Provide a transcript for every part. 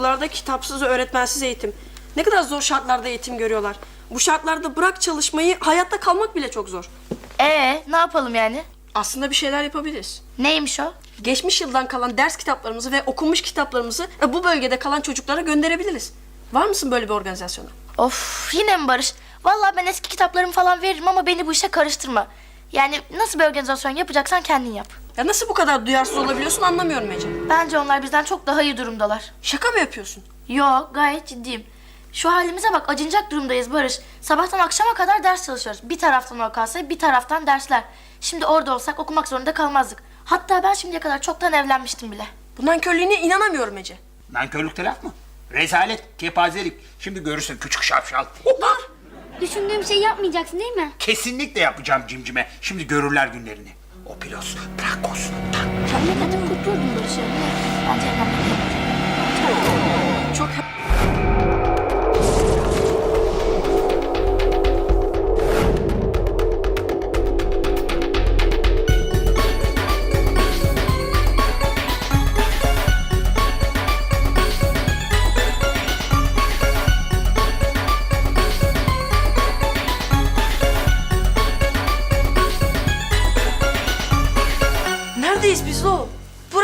okullarda kitapsız öğretmensiz eğitim. Ne kadar zor şartlarda eğitim görüyorlar. Bu şartlarda bırak çalışmayı, hayatta kalmak bile çok zor. Ee, ne yapalım yani? Aslında bir şeyler yapabiliriz. Neymiş o? Geçmiş yıldan kalan ders kitaplarımızı ve okunmuş kitaplarımızı e, bu bölgede kalan çocuklara gönderebiliriz. Var mısın böyle bir organizasyona? Of, yine mi Barış? Vallahi ben eski kitaplarımı falan veririm ama beni bu işe karıştırma. Yani nasıl bir organizasyon yapacaksan kendin yap. Ya nasıl bu kadar duyarsız olabiliyorsun anlamıyorum Ece. Bence onlar bizden çok daha iyi durumdalar. Şaka mı yapıyorsun? Yo, gayet ciddiyim. Şu halimize bak, acınacak durumdayız Barış. Sabahtan akşama kadar ders çalışıyoruz. Bir taraftan OKS, bir taraftan dersler. Şimdi orada olsak okumak zorunda kalmazdık. Hatta ben şimdiye kadar çoktan evlenmiştim bile. Bundan körlüğüne inanamıyorum Ece. Nankörlükte laf mı? Rezalet, kepazelik. Şimdi görürsün küçük şapşal. Düşündüğüm şeyi yapmayacaksın değil mi? Kesinlikle yapacağım cimcime. Şimdi görürler günlerini. Opilos, Brakos, tak. Sen ne kadar kurtulurdun Barış ya. Bence evlenmek Çok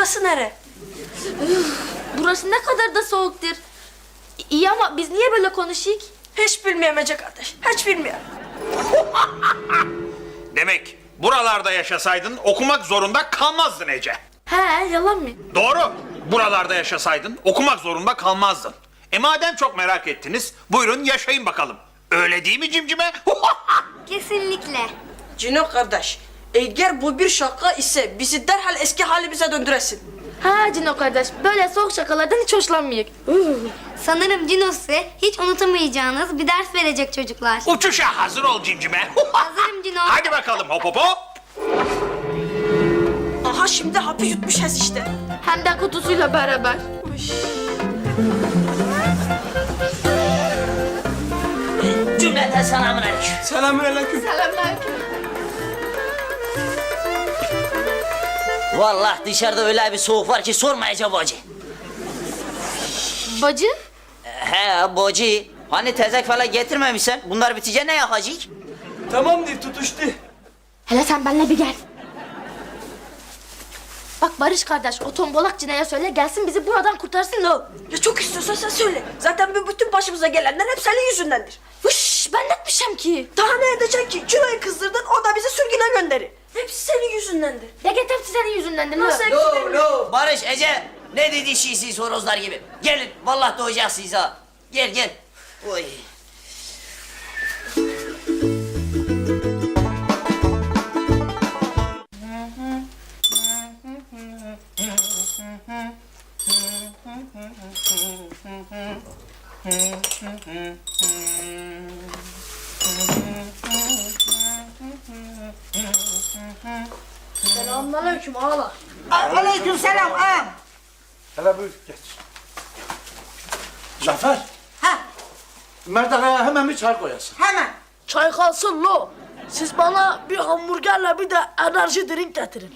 Burası nere? Burası ne kadar da soğuktur. İyi ama biz niye böyle konuşuyuk? Hiç bilmiyorum Ece kardeş. Hiç bilmiyorum. Demek buralarda yaşasaydın okumak zorunda kalmazdın Ece. He, yalan mı? Doğru. Buralarda yaşasaydın okumak zorunda kalmazdın. E madem çok merak ettiniz, buyurun yaşayın bakalım. Öyle değil mi cimcime? Kesinlikle. Cino kardeş, eğer bu bir şaka ise bizi derhal eski halimize döndüresin. Ha Cino kardeş, böyle soğuk şakalardan hiç hoşlanmıyık. Sanırım Cino size hiç unutamayacağınız bir ders verecek çocuklar. Uçuşa hazır ol cimcime. Hazırım Cino. Hadi bakalım hop hop hop. Aha şimdi hapı yutmuşuz işte. Hem de kutusuyla beraber. Cümleten selamun aleyküm. Selamünaleyküm. Vallahi dışarıda öyle bir soğuk var ki sormayacağım bacı. Bacı? He bacı. Hani tezek falan getirmemişsen bunlar bitince ne yakacak? Tamamdır tutuştu. Hele sen benimle bir gel. Bak Barış kardeş, o tombolak Cine'ye söyle gelsin bizi buradan kurtarsın o. Ya çok istiyorsan sen söyle. Zaten bu bütün başımıza gelenler hep senin yüzündendir. Vış, ben ne etmişim ki? Daha ne edeceksin ki? Cino'yu kızdırdın, o da bizi sürgüne gönderi. Hepsi senin yüzündendir. Git hepsi senin yüzündendir. Nasıl hepsi benim? no. Barış, Ece. Ne dedi şiisiz horozlar gibi. Gelin vallahi doğacaksınız ha. Gel gel. Oy. Selamünaleyküm ağalar. Aleykümselam ağam. Hele buyur geç. Zafer. Ha, Merdakaya hemen bir çay koyasın. hemen. Çay kalsın lo. Siz bana bir hamburgerle bir de enerji drink getirin.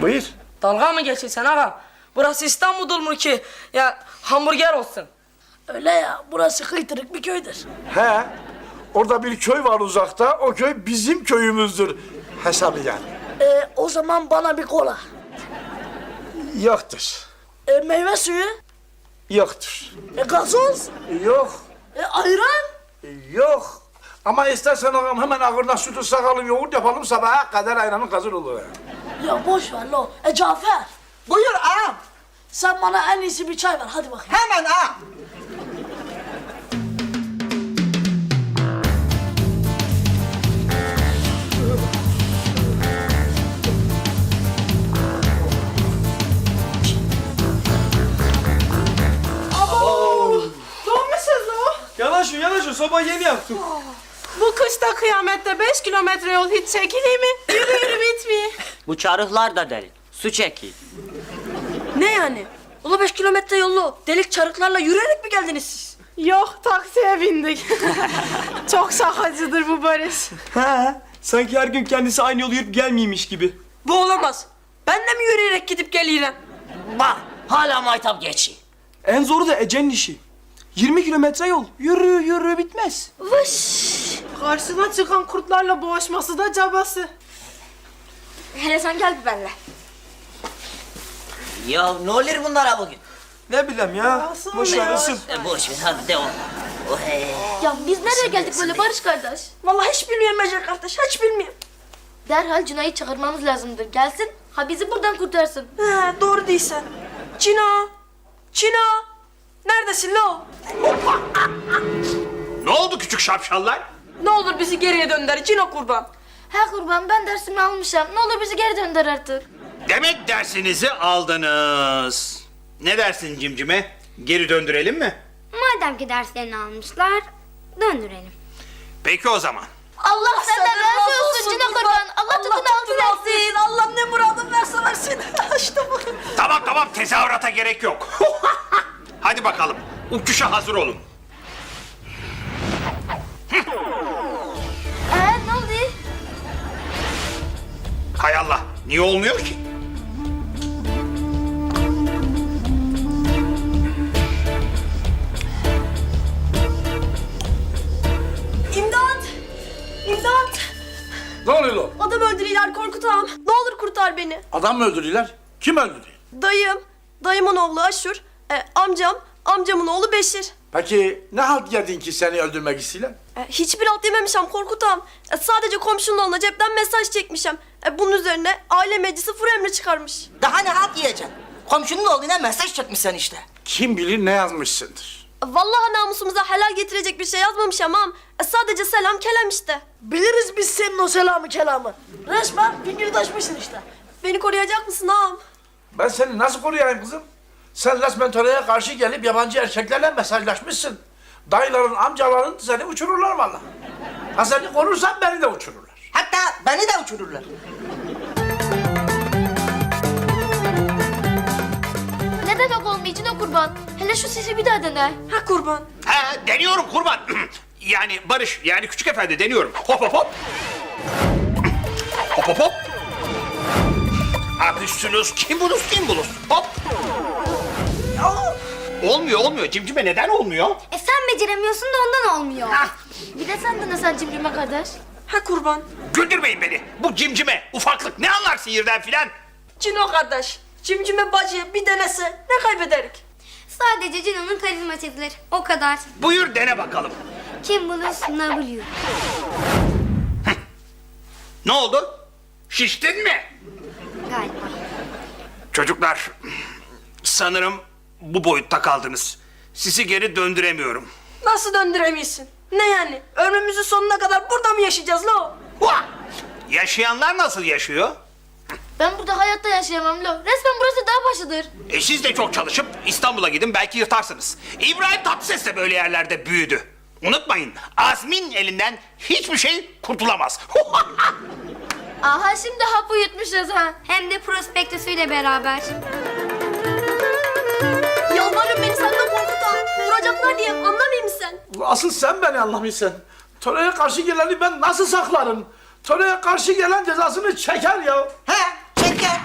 Buyur. Dalga mı geçiyorsun ağam? Burası İstanbul mu ki? Ya hamburger olsun. Öyle ya burası kıytırık bir köydür. He. Orada bir köy var uzakta. O köy bizim köyümüzdür. Hesabı yani. E, o zaman bana bir kola. Yoktur. E, meyve suyu. Yoktur. E, gazoz. Yok. E, ayran. Yok. Ama istersen ağam hemen ağırdan sütü sakalım yoğurt yapalım sabaha kadar ayranın hazır olur. Ya boş ver lo. E Cafer. Buyur ağam. Sen bana en iyisi bir çay ver hadi bakayım. Hemen ağam. Yanaşın yanaşın soba yeni yaptım. Bu kışta kıyamette 5 kilometre yol hiç çekilir mi? Yürü yürü bitmiyor. Bu çarıklar da derin. Su çekil. Ne yani? Ulu beş kilometre yolu delik çarıklarla yürüyerek mi geldiniz siz? Yok taksiye bindik. Çok şakacıdır bu Barış. He, sanki her gün kendisi aynı yolu yürüp gelmeymiş gibi. Bu olamaz. Ben de mi yürüyerek gidip gelirim? Bak hala maytap geçi. En zoru da Ece'nin işi. 20 kilometre yol. Yürü yürü bitmez. Karşına çıkan kurtlarla boğuşması da cabası. Hele sen gel bir benimle. Ya ne olur bunlara bugün? Ne bileyim ya. Boş ver Resul. E, boş ver hadi devam. Oh, hey. Ya biz nereye geldik böyle Barış kardeş? Vallahi hiç bilmiyorum Ece kardeş, hiç bilmiyorum. Derhal Cuna'yı çağırmamız lazımdır. Gelsin, ha bizi buradan kurtarsın. He, doğru değilsen. Cino, Cino, neredesin lo? Ne oldu küçük şapşallar? Ne olur bizi geriye dönder Cino kurban. Ha kurban ben dersimi almışım. Ne olur bizi geri döndür artık. Demek dersinizi aldınız. Ne dersin cimcime? Geri döndürelim mi? Madem ki derslerini almışlar, döndürelim. Peki o zaman. Allah senden razı olsun Cina kurban. Allah tutun altın etsin. Allah ne muradın verse versin. işte bu. Tamam tamam tezahürata gerek yok. Hadi bakalım uçuşa hazır olun. Ee ne oldu? Hay Allah niye olmuyor ki? İmdat! İmdat! Ne oluyor lan? Adam öldürüyorlar Korkut ağam. Ne olur kurtar beni. Adam mı öldürüyorlar? Kim öldürüyor? Dayım, dayımın oğlu Aşur, e, amcam, amcamın oğlu Beşir. Peki ne halt geldin ki seni öldürmek istiyorlar? E, hiçbir alt yememişim Korkut ağam. E, sadece komşunun oğluna cepten mesaj çekmişim. E, bunun üzerine aile meclisi fır emri çıkarmış. Daha ne halt yiyeceksin? Komşunun oğluna mesaj çekmişsin işte. Kim bilir ne yazmışsındır? E, vallahi namusumuza helal getirecek bir şey yazmamışım ağam. E, sadece selam kelam işte. Biliriz biz senin o selamı kelamı. Resmen fingirdaşmışsın işte. Beni koruyacak mısın ağam? Ben seni nasıl koruyayım kızım? Sen resmen töreye karşı gelip yabancı erkeklerle mesajlaşmışsın. Dayıların, amcaların seni uçururlar vallahi. Ha seni korursan beni de uçururlar. Hatta beni de uçururlar. Ne demek olmayacak o kurban? Hele şu sesi bir daha dene. Ha kurban. Ha deniyorum kurban. yani Barış yani küçük efendi deniyorum. Hop hop hop. Hop hop hop. Apüstülüs kimbulus kimbulus. Hop. Olmuyor olmuyor. Cimcime neden olmuyor? E sen beceremiyorsun da ondan olmuyor. Bir de sen dene sen cimrime kardeş. Ha kurban. Güldürmeyin beni. Bu cimcime ufaklık ne anlar sihirden filan? Cino kardeş, cimcime bacı bir denese ne kaybederik? Sadece Cino'nun karizmasıdır. O kadar. Buyur dene bakalım. Kim bulur W. Ne oldu? Şiştin mi? Galiba. Çocuklar sanırım bu boyutta kaldınız. Sizi geri döndüremiyorum. Nasıl döndüremiyorsun? Ne yani? Ömrümüzün sonuna kadar burada mı yaşayacağız lo? Hua! Yaşayanlar nasıl yaşıyor? Ben burada hayatta yaşayamam lo. Resmen burası dağ başıdır. E siz de çok çalışıp İstanbul'a gidin belki yırtarsınız. İbrahim Tatlıses de böyle yerlerde büyüdü. Unutmayın Azmin elinden hiçbir şey kurtulamaz. Aha şimdi hapı yutmuşuz ha. Hem de prospektüsüyle beraber. Yalvarırım beni senden korkutan. Vuracaklar diye anlamayayım mı sen? Asıl sen beni anlamıyorsun. Töreye karşı geleni ben nasıl saklarım? Töreye karşı gelen cezasını çeker ya. He çeker.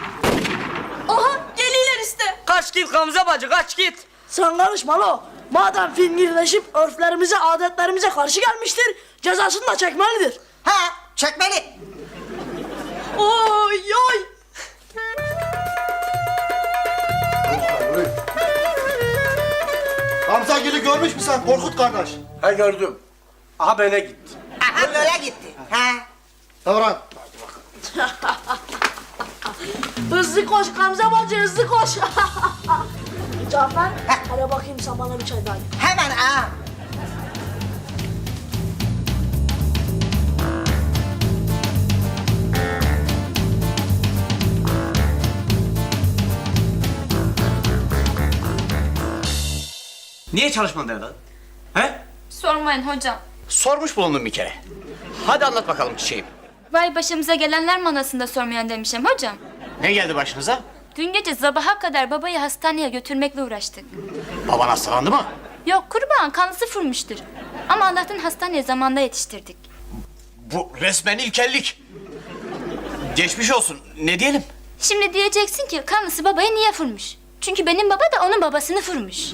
Aha geliyorlar işte. Kaç git Gamze bacı kaç git. Sen karışma lo. Madem fingirleşip örflerimize, adetlerimize karşı gelmiştir, cezasını da çekmelidir. He çekmeli. Oy oy. Hamza Gül'ü görmüş müsün sen Korkut kardeş? He gördüm. Aha böyle gitti. Aha böyle gitti. He. Davran. Hızlı koş Gamze bacı, hızlı koş. Cafer, hele bakayım sen bana bir çay daha. Hemen ha. Niye çalışmadın evladım? He? Sormayın hocam. Sormuş bulundum bir kere. Hadi anlat bakalım çiçeğim. Vay başımıza gelenler manasında sormayan demişim hocam. Ne geldi başınıza? Dün gece sabaha kadar babayı hastaneye götürmekle uğraştık. Baban hastalandı mı? Yok kurban kanısı fırmıştır. Ama Allah'tan hastaneye zamanda yetiştirdik. Bu resmen ilkellik. Geçmiş olsun. Ne diyelim? Şimdi diyeceksin ki kanısı babaya niye fırmış? Çünkü benim baba da onun babasını vurmuş.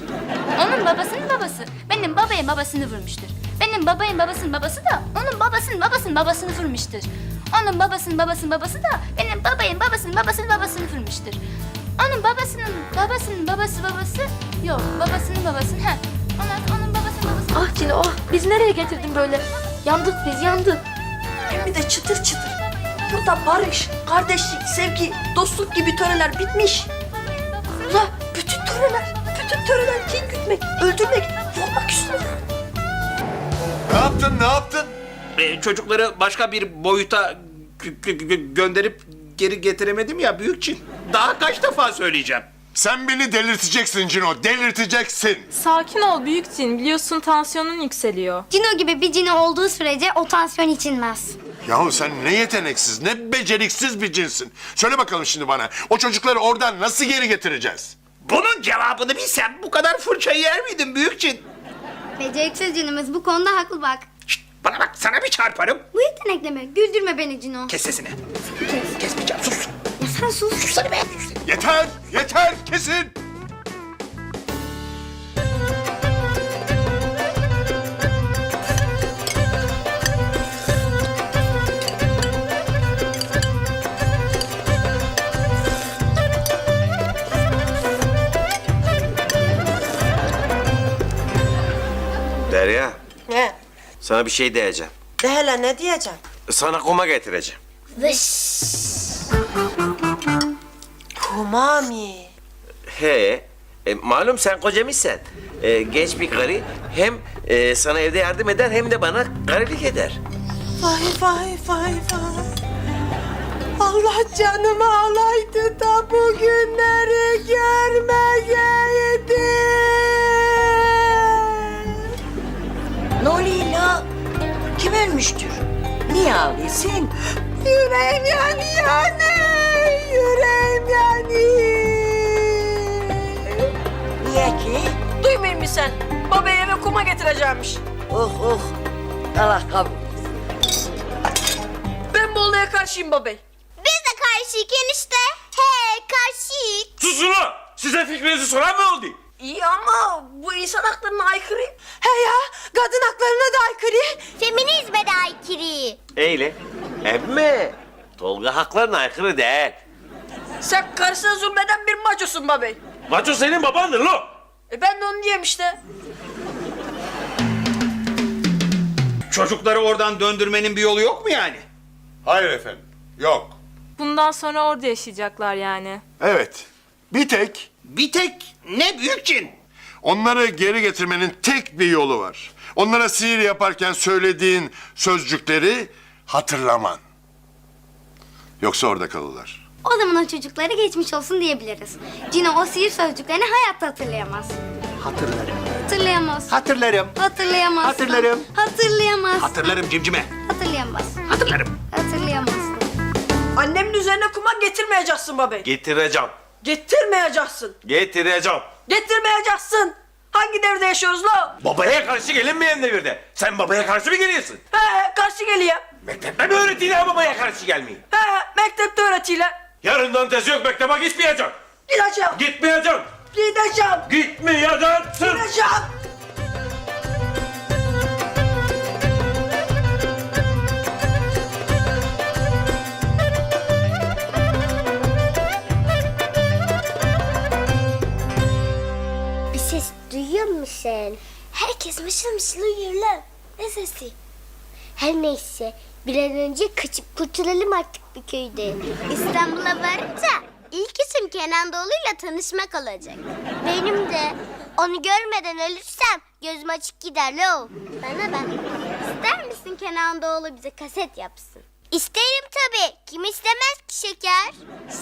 Onun babasının babası benim babayın babasını vurmuştur. Benim babayın babasının babası da onun babasının babasının babasını vurmuştur. Onun babasının babasının babası da benim babayın babasının babasının babasını vurmuştur. Onun babasının babasının babası babası yok babasının babası he. Onun, onun babasının babası. Ah Cino ah bizi nereye getirdin böyle? Yandık biz yandık. Hem bir de çıtır çıtır. Burada barış, kardeşlik, sevgi, dostluk gibi töreler bitmiş. Ula bütün töreler, bütün töreler kin gütmek, öldürmek, vurmak üstüne. Ne yaptın ne yaptın? Ee, çocukları başka bir boyuta gö- gö- gö- gönderip geri getiremedim ya büyükçin. Daha kaç defa söyleyeceğim. Sen beni delirteceksin Cino, delirteceksin. Sakin ol büyükçin. Biliyorsun tansiyonun yükseliyor. Cino gibi bir Cino olduğu sürece o tansiyon içilmez. Yahu sen ne yeteneksiz, ne beceriksiz bir cinsin. Söyle bakalım şimdi bana, o çocukları oradan nasıl geri getireceğiz? Bunun cevabını bilsem bu kadar fırçayı yer miydim büyükçin? Beceriksiz Cino'muz bu konuda haklı bak. Şşt, bana bak sana bir çarparım. Bu yetenekle mi? Güldürme beni Cino. Kes sesini. Kesmeyeceğim sus. Ya sen sus. Sus be. Yeter, yeter, kesin. Derya, Ne? sana bir şey diyeceğim. De hele ne diyeceğim? Sana kuma getireceğim. Kumami. He, e, malum sen kocamızsın. E, genç bir karı hem e, sana evde yardım eder hem de bana karılık eder. Vay vay vay vay. Allah canımı alaydı da bugünleri görmeyeydi. Ne oluyor la? Kim ölmüştür? Niye ağlıyorsun? Yüreğim yanıyor anne. Yüreğim yanıyor. Niye ki? Duymayın mı sen? Babayı eve kuma getireceğimmiş. Oh oh. Allah kabul. Ben bu olaya karşıyım babay. Biz de karşıyık enişte. He karşıyık. Susun ulan! Size fikrinizi soran mı oldu? İyi ama bu insan haklarına aykırı. He ya kadın haklarına da aykırı. Feminizme de aykırı. Eyle. Emme. Tolga haklarına aykırı değil. Sen karısına zulmeden bir maçosun babay. Maço senin babandır lo. E ben de onu diyeyim işte. Çocukları oradan döndürmenin bir yolu yok mu yani? Hayır efendim, yok. Bundan sonra orada yaşayacaklar yani. Evet, bir tek Bir tek ne büyükçin? onları geri getirmenin tek bir yolu var. Onlara sihir yaparken söylediğin sözcükleri hatırlaman. Yoksa orada kalırlar. O zaman o çocuklara geçmiş olsun diyebiliriz. Cino o sihir sözcüklerini hayatta hatırlayamaz. Hatırlarım. Hatırlayamaz. Hatırlarım. Hatırlayamaz. Hatırlarım. Hatırlayamaz. Hatırlarım cimcime. Hatırlayamaz. Hatırlarım. Hatırlayamaz. Annemin üzerine kuma getirmeyeceksin babay. Getireceğim. Getirmeyeceksin. Getireceğim. Getirmeyeceksin. Hangi devirde yaşıyoruz la? Babaya karşı gelinmeyen devirde. Sen babaya karşı mı geliyorsun? He karşı geliyor. Mektepte mi öğretiyle babaya karşı gelmeyin? He mektepte öğretiyle. Yarından tezi yok mektebe gitmeyeceğim. Gideceğim. Gitmeyeceğim. Gideceğim. Gitmeyeceksin. Gideceğim. Ses duyuyor musun? Herkes mışıl mışıl uyuyor lan. Ne sesi? Her neyse bir an önce kaçıp kurtulalım artık bir köyde. İstanbul'a varınca ilk işim Kenan Doğulu'yla tanışmak olacak. Benim de. Onu görmeden ölürsem gözüm açık gider lo. Bana bak. İster misin Kenan Doğulu bize kaset yapsın? İsterim tabii. Kim istemez ki şeker?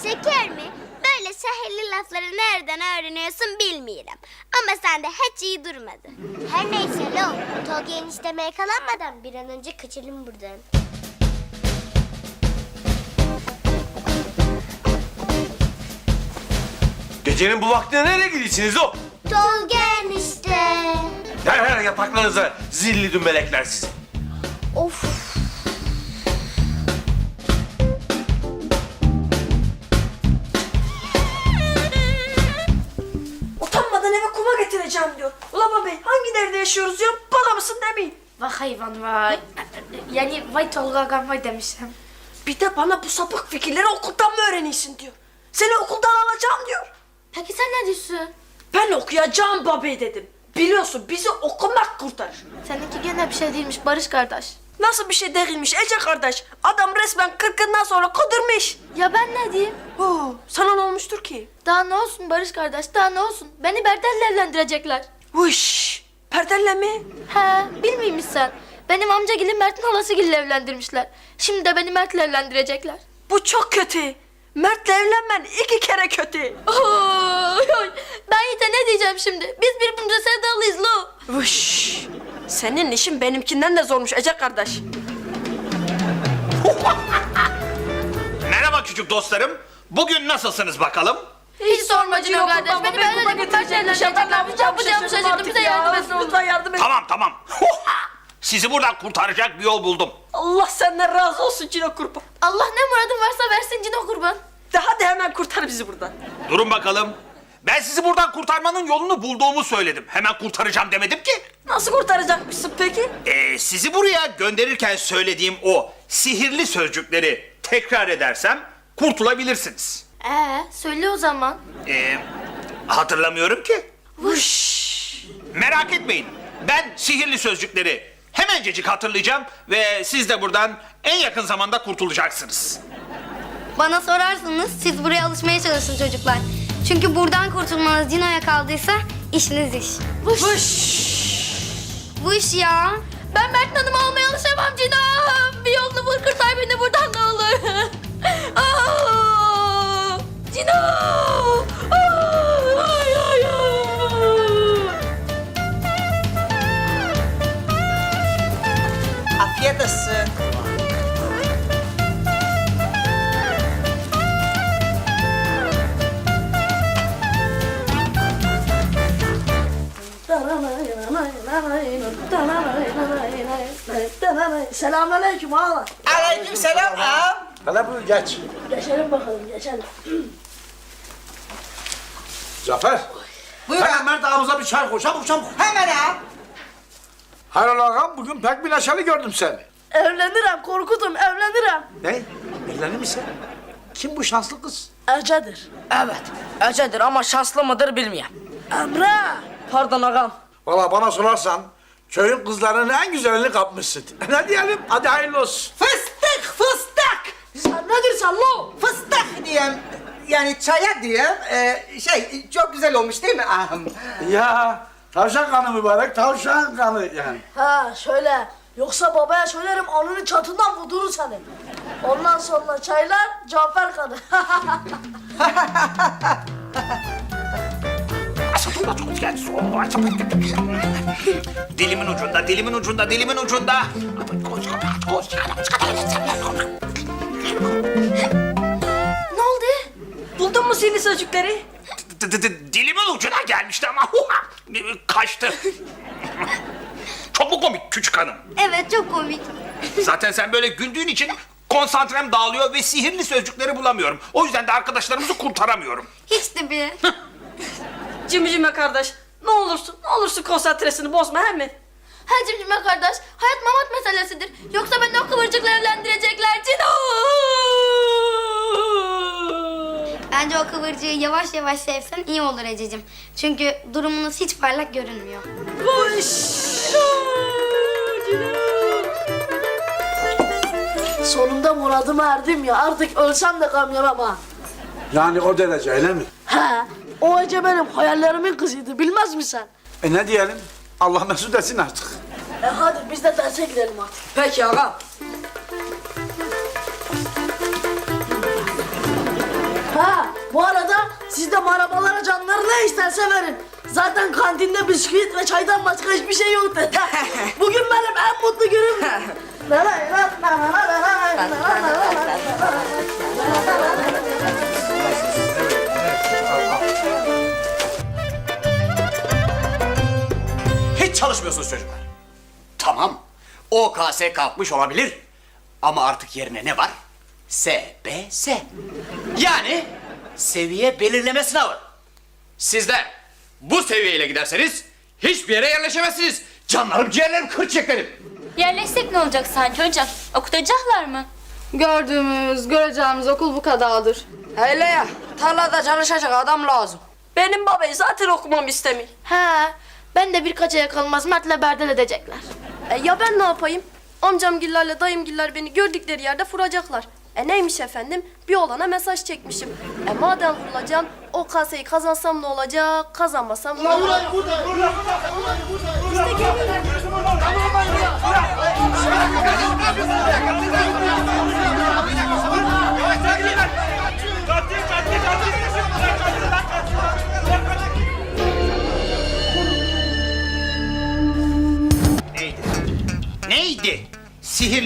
Şeker mi? Böyle şehirli lafları nereden öğreniyorsun bilmiyorum. Ama sende hiç iyi durmadı. Her neyse lo. Tolga enişteme yakalanmadan bir an önce kaçalım buradan. Gecenin bu vaktinde nereye gidiyorsunuz o? Tolga enişte. Derhal yataklarınıza zilli dümbelekler sizi. Of. yaşayacağım diyor. Ula babey hangi devirde yaşıyoruz diyor. Bana mısın demeyin. Vay hayvan vay. Yani vay Tolga ağam vay demişim. Bir de bana bu sapık fikirleri okuldan mı öğreniyorsun diyor. Seni okuldan alacağım diyor. Peki sen ne diyorsun? Ben okuyacağım babey dedim. Biliyorsun bizi okumak kurtarır. Seninki gene bir şey değilmiş Barış kardeş. Nasıl bir şey değilmiş Ece kardeş? Adam resmen kırkından sonra kudurmuş. Ya ben ne diyeyim? Oo, sana ne olmuştur ki? Daha ne olsun Barış kardeş daha ne olsun? Beni Berdel'le evlendirecekler. Vuş, perdelle mi? He bilmiyor sen? Benim amcagilin Mert'in halasıgille evlendirmişler. Şimdi de beni Mert'le evlendirecekler. Bu çok kötü. Mert'le evlenmen iki kere kötü. Oy, oy. Ben Yiğit'e ne diyeceğim şimdi? Biz birbirimize sevdalıyız lo. Vuş, senin işin benimkinden de zormuş Ece kardeş. Merhaba küçük dostlarım. Bugün nasılsınız bakalım? Hiç sorma Cino kardeş. Beni Berdel'le Mert'le evlendirecekler. Ne yapacağımı şaşırdım. Bize yardım et ne olur. Lütfen yardım et. Tamam tamam. Sizi buradan kurtaracak bir yol buldum. Allah senden razı olsun Cino kurban. Allah ne muradın varsa versin Cino kurban. De hadi hemen kurtar bizi buradan. Durun bakalım. Ben sizi buradan kurtarmanın yolunu bulduğumu söyledim. Hemen kurtaracağım demedim ki. Nasıl kurtaracakmışsın peki? Ee, sizi buraya gönderirken söylediğim o sihirli sözcükleri tekrar edersem kurtulabilirsiniz. Ee, söyle o zaman. Ee, hatırlamıyorum ki. Merak etmeyin. Ben sihirli sözcükleri hemencecik hatırlayacağım ve siz de buradan en yakın zamanda kurtulacaksınız. Bana sorarsanız siz buraya alışmaya çalışın çocuklar. Çünkü buradan kurtulmanız Cino'ya kaldıysa işiniz iş. Bu iş ya. Ben Mert Hanım'a almaya alışamam Cino. Bir yolunu bul kurtar beni buradan ne olur. Aa, Cino. Selamünaleyküm ağalar. Aleyküm selam ağam. Hele buyur geç. Geçelim bakalım geçelim. Zafer. Buyur Hemen ağam. Mert ağamıza bir çay koy. Çabuk çabuk. Hemen ağam. Hayrola ağam bugün pek bir neşeli gördüm seni. Evlenirim Korkut'um evlenirim. Ne? Evlenir misin? Kim bu şanslı kız? Ece'dir. Evet, Ece'dir ama şanslı mıdır bilmiyorum. Emre. Pardon ağam. Valla bana sorarsan köyün kızlarının en güzelini kapmışsın. ne diyelim? Hadi hayırlı olsun. Fıstık fıstık. Sen nedir sen lo? Fıstık diyeyim. Yani çaya diyeyim. Ee, şey çok güzel olmuş değil mi ağam? Ya tavşan kanı mübarek tavşan kanı yani. Ha şöyle. Yoksa babaya söylerim alnının çatından vurdurur seni. Ondan sonra çaylar Cafer kanı. Dilimin ucunda, dilimin ucunda, dilimin ucunda. Ne oldu? Buldun mu sihirli sözcükleri? D- d- d- Dilimin ucuna gelmişti ama kaçtı. Çok mu komik küçük hanım? Evet çok komik. Zaten sen böyle güldüğün için konsantrem dağılıyor ve sihirli sözcükleri bulamıyorum. O yüzden de arkadaşlarımızı kurtaramıyorum. Hiç de bir. Cimcime kardeş. Ne olursun, ne olursun konsantresini bozma he mi? Ha cimcime kardeş, hayat mamat meselesidir. Yoksa beni o kıvırcıkla evlendirecekler Cino. Bence o kıvırcığı yavaş yavaş sevsen iyi olur Ececiğim. Çünkü durumunuz hiç parlak görünmüyor. Sonunda muradıma erdim ya. Artık ölsem de gam yemem ha. Yani o derece öyle mi? He. O Ece benim hayallerimin kızıydı. Bilmez mi sen? E ne diyelim? Allah mesut etsin artık. E hadi biz de derse gidelim artık. Peki ağam. Ha, bu arada siz de marabalara canları ne isterse verin. Zaten kantinde bisküvit ve çaydan başka hiçbir şey yoktu. Bugün benim en mutlu günüm. Çalışmıyorsunuz çocuklar. Tamam. OKS kalkmış olabilir. Ama artık yerine ne var? SBS. Yani seviye belirleme sınavı. Sizler bu seviyeyle giderseniz hiçbir yere yerleşemezsiniz. Canlarım, ciğerlerim, kırçeklerim. Yerleşsek ne olacak sanki hocam? Okutacaklar mı? Gördüğümüz, göreceğimiz okul bu kadardır. Hele ya tarlada çalışacak adam lazım. Benim babayı zaten okumam istemiyor. He, ben de birkaç aya kalmaz Mert'le berdel edecekler. E, ya ben ne yapayım? Amcamgillerle dayımgiller beni gördükleri yerde vuracaklar. E neymiş efendim? Bir olana mesaj çekmişim. E madem vurulacağım, o kaseyi kazansam ne olacak, kazanmasam ne olacak? Neydi?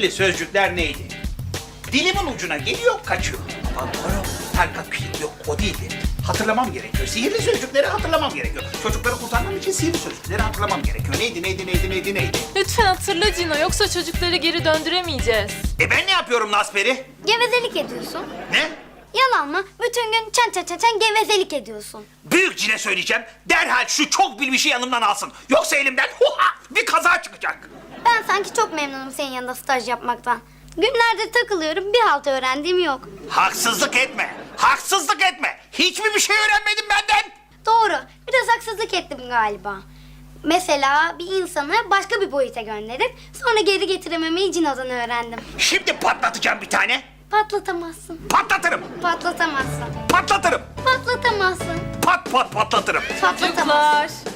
Sihirli sözcükler neydi? Dilimin ucuna geliyor, kaçıyor. Ama doğru, talkat pilik yok, o değildi. Hatırlamam gerekiyor. Sihirli sözcükleri hatırlamam gerekiyor. Çocukları kurtarmam için sihirli sözcükleri hatırlamam gerekiyor. Neydi, neydi, neydi, neydi, neydi? Lütfen hatırla Cino yoksa çocukları geri döndüremeyeceğiz. E ben ne yapıyorum Nasperi? Gevezelik ediyorsun. Ne? Yalan mı? Bütün gün çen çen çen çen gevezelik ediyorsun. Büyük cine söyleyeceğim. Derhal şu çok bilmişi yanımdan alsın. Yoksa elimden huha bir kaza çıkacak. Ben sanki çok memnunum senin yanında staj yapmaktan. Günlerdir takılıyorum bir halt öğrendiğim yok. Haksızlık etme. Haksızlık etme. Hiç mi bir şey öğrenmedin benden? Doğru. Biraz haksızlık ettim galiba. Mesela bir insanı başka bir boyuta gönderip sonra geri getirememeyi cinodan öğrendim. Şimdi patlatacağım bir tane. Patlatamazsın. Patlatırım. Patlatamazsın. Patlatırım. Patlatamazsın. Pat pat patlatırım. Patlatamazsın. Çocuklar.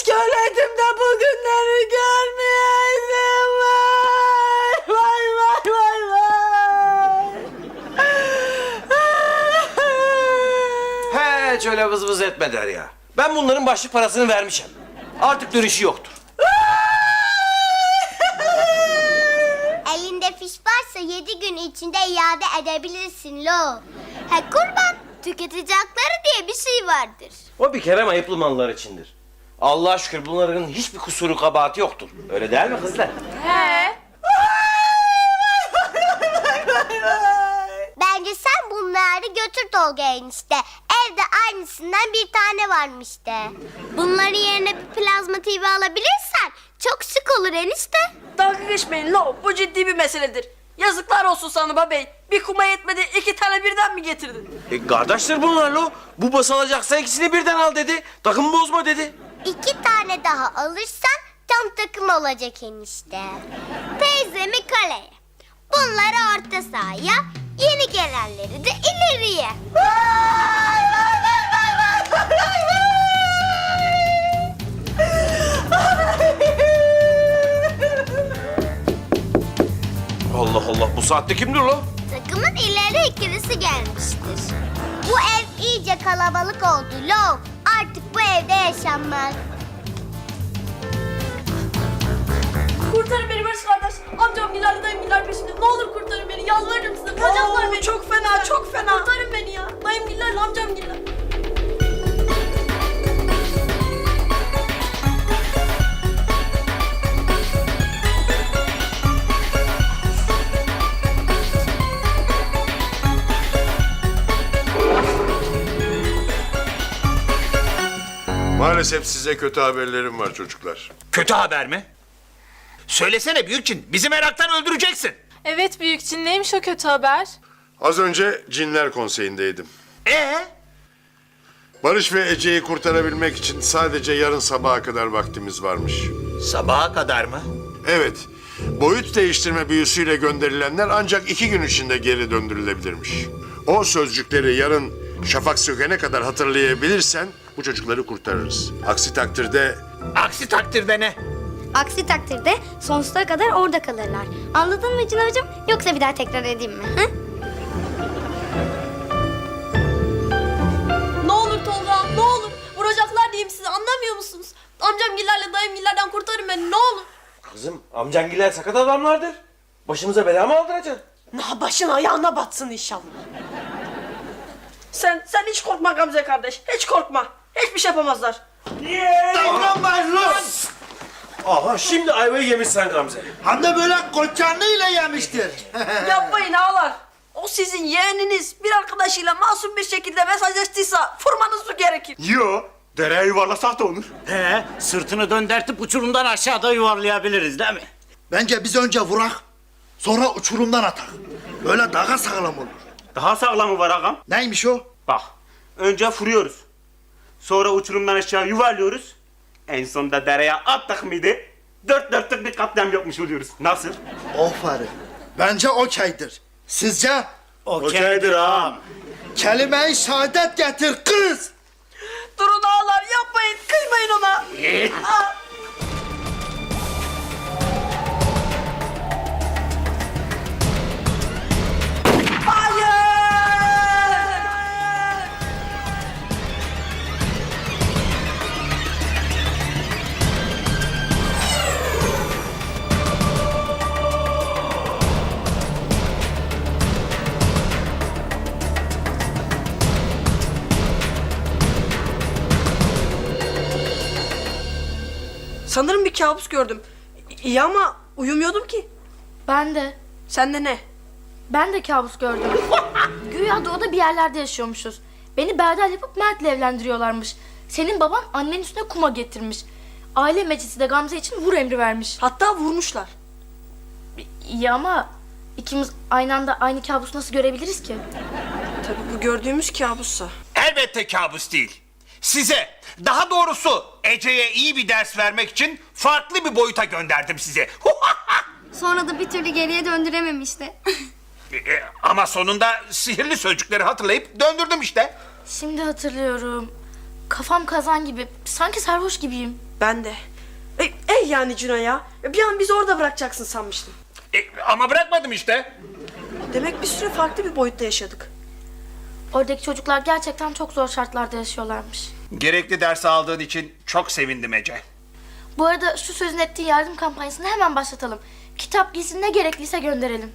Keşke öleydim de bu günleri görmeyeydim. Vay vay vay vay vay. Hiç öyle vız vız etme Derya. Ben bunların başlık parasını vermişim. Artık dönüşü yoktur. Elinde fiş varsa yedi gün içinde iade edebilirsin lo. He kurban tüketici hakları diye bir şey vardır. O bir kere ayıplı mallar içindir. Allah'a şükür bunların hiçbir kusuru kabahati yoktur. Öyle değil mi kızlar? Bence sen bunları götür Tolga enişte. Evde aynısından bir tane varmış de. Bunların yerine bir plazma TV alabilirsen çok şık olur enişte. Dalga geçmeyin lo, bu ciddi bir meseledir. Yazıklar olsun sana babey. Bir kuma yetmedi, iki tane birden mi getirdin? E, kardeşler bunlar lo. Bu basılacaksa ikisini birden al dedi. Takım bozma dedi. İki tane daha alırsan tam takım olacak enişte. Teyzemi kaleye. Bunları orta sahaya, yeni gelenleri de ileriye. Allah Allah bu saatte kimdir lo? Takımın ileri ikilisi gelmiştir. Bu ev iyice kalabalık oldu Lov. Bu evde yaşanmaz. Kurtarın beni Barış kardeş. Amcam gider, dayım gider peşinde. Ne olur kurtarın beni, yalvarırım size. Vuracaklar Oo, beni. çok fena, çok fena. Kurtarın beni ya. Dayım gider, amcam gider. Maalesef size kötü haberlerim var çocuklar. Kötü haber mi? Söylesene Büyükçin. Bizi meraktan öldüreceksin. Evet Büyükçin neymiş o kötü haber? Az önce Cinler Konseyi'ndeydim. Ee? Barış ve Ece'yi kurtarabilmek için sadece yarın sabaha kadar vaktimiz varmış. Sabaha kadar mı? Evet, boyut değiştirme büyüsüyle gönderilenler ancak iki gün içinde geri döndürülebilirmiş. O sözcükleri yarın şafak sökene kadar hatırlayabilirsen bu çocukları kurtarırız. Aksi takdirde Aksi takdirde ne? Aksi takdirde sonsuza kadar orada kalırlar. Anladın mı Cino'cum? Yoksa bir daha tekrar edeyim mi? Hı? Ne olur Tolga, ne olur. Vuracaklar diyeyim size, anlamıyor musunuz? Amcam gillerle dayım gillerden kurtarın beni, ne olur. Kızım amcangiler sakat adamlardır. Başımıza bela mı aldıracaksın? Na başın ayağına batsın inşallah. Sen, sen hiç korkma Gamze kardeş, hiç korkma. Hiçbir şey yapamazlar. Davranmayın lan. Aha şimdi ayvayı yemişsen Gamze. Hem de böyle koçanlığıyla yemiştir. Yapmayın ağalar. O sizin yeğeniniz bir arkadaşıyla masum bir şekilde mesajlaştıysa vurmanız mı gerekir? Yo, dereye yuvarlasak da olur. He, sırtını döndürtüp uçurumdan aşağıda yuvarlayabiliriz değil mi? Bence biz önce vurak, sonra uçurumdan atak. Böyle daha sağlam olur. Daha sağlamı var ağam. Neymiş o? Bak, önce vuruyoruz. Sonra uçurumdan aşağı yuvarlıyoruz. En sonunda dereye attık mıydı? Dört dörtlük bir katliam yapmış oluyoruz. Nasıl? Aferin. Bence okeydir. Sizce? Okeydir ağam. Kelime-i şehadet getir kız. Durun ağalar yapmayın kıymayın ona. Aa, Sanırım bir kabus gördüm. İyi ama uyumuyordum ki. Ben de. Sen de ne? Ben de kabus gördüm. Güya doğuda bir yerlerde yaşıyormuşuz. Beni berdel yapıp Mert'le evlendiriyorlarmış. Senin baban annenin üstüne kuma getirmiş. Aile meclisi de Gamze için vur emri vermiş. Hatta vurmuşlar. İyi ama ikimiz aynı anda aynı kabusu nasıl görebiliriz ki? Tabii bu gördüğümüz kabussa. Elbette kabus değil. Size, daha doğrusu Ece'ye iyi bir ders vermek için farklı bir boyuta gönderdim sizi. Sonra da bir türlü geriye döndürememişti. E, e, Ama sonunda sihirli sözcükleri hatırlayıp döndürdüm işte. Şimdi hatırlıyorum. Kafam kazan gibi. Sanki sarhoş gibiyim. Ben de. E, ey yani Cuna ya. Bir an bizi orada bırakacaksın sanmıştım. E, ama bırakmadım işte. Demek bir süre farklı bir boyutta yaşadık. Oradaki çocuklar gerçekten çok zor şartlarda yaşıyorlarmış. Gerekli dersi aldığın için çok sevindim Ece. Bu arada şu sözün ettiği yardım kampanyasını hemen başlatalım. Kitap giysin ne gerekliyse gönderelim.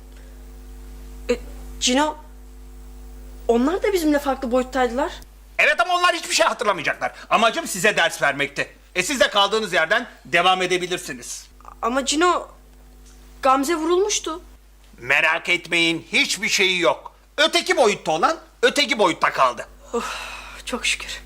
E, Cino, onlar da bizimle farklı boyuttaydılar. Evet ama onlar hiçbir şey hatırlamayacaklar. Amacım size ders vermekti. E siz de kaldığınız yerden devam edebilirsiniz. Ama Cino, Gamze vurulmuştu. Merak etmeyin hiçbir şeyi yok. Öteki boyutta olan öteki boyutta kaldı. Çok şükür.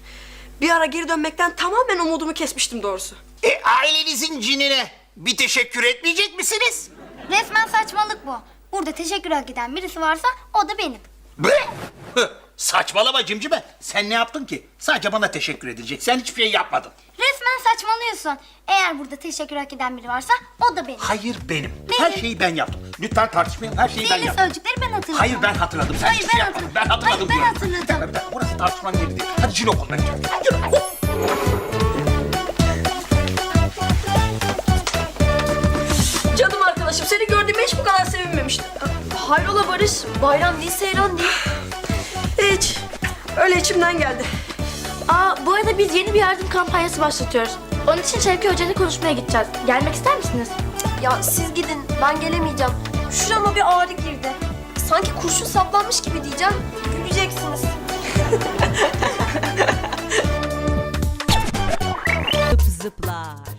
Bir ara geri dönmekten tamamen umudumu kesmiştim doğrusu. E ailenizin cinine bir teşekkür etmeyecek misiniz? Resmen saçmalık bu. Burada teşekkür hak eden birisi varsa o da benim. Bre! Hı, Saçmalama cimcime. Sen ne yaptın ki? Sadece bana teşekkür edilecek. Sen hiçbir şey yapmadın. Resmen saçmalıyorsun. Eğer burada teşekkür hak eden biri varsa o da benim. Hayır benim. Her şeyi ben yaptım. Lütfen tartışmayalım. Her şeyi ben Sihirli yaptım. sözcükleri ben hatırladım. Hayır ben hatırladım. Sen Hayır, hiçbir şey ben yapmadın. hatırladım. Ben hatırladım. Hayır, ben diyorum. hatırladım. Bir dakika, Burası tartışmanın yeri değil. Hadi cin okuluna gidelim. Yürü. Canım arkadaşım seni gördüğüme hiç bu kadar sevinmemiştim. Hayrola Barış? Bayram değil seyran değil. Hiç. Öyle içimden geldi. Aa bu arada biz yeni bir yardım kampanyası başlatıyoruz. Onun için Şevki Hoca ile konuşmaya gideceğiz. Gelmek ister misiniz? Ya siz gidin ben gelemeyeceğim. Şurama bir ağrı girdi. Sanki kurşun saplanmış gibi diyeceğim. Güleceksiniz. Zıp zıpla.